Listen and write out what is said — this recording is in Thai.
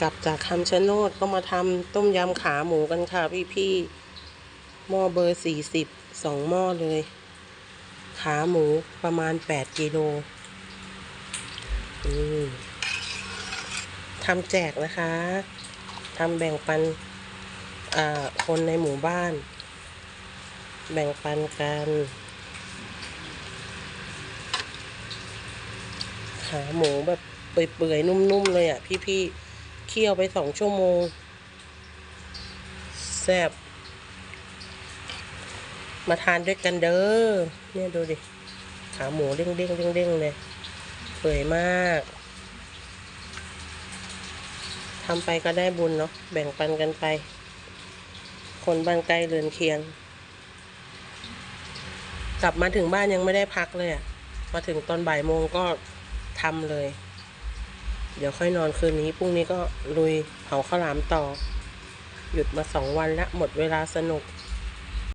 กลับจากคำชะโนดก็มาทำต้มยำขาหมูกันค่ะพี่พี่ๆหม้อเบอร์สี่สิบสองหม้อเลย ขาหมูประมาณแปดกิโลทำแจกนะคะทำแบ่งปันคนในหมู่บ้าน แบ่งปันกันขาหมูแบบเปื่อยๆนุ่มๆเลยอะพี่ๆ เคี่ยวไปสองชั่วโมง แซ่บ มาทานด้วยกันเด้อ เนี่ยดูดิ ขาหมูเด้งๆเด้งๆเลยเปื่อยมากทำไปก็ได้บุญเนาะ แบ่งปันกันไป คนบ้านใกล้เรือนเคียง กลับมาถึงบ้านยังไม่ได้พักเลยอะมาถึงตอนบ่ายโมงก็ทำเลย เดี๋ยวค่อยนอนคืนนี้พรุ่งนี้ก็ลุยเผาข้าวหลามต่อ หยุดมาสองวันละหมดเวลาสนุก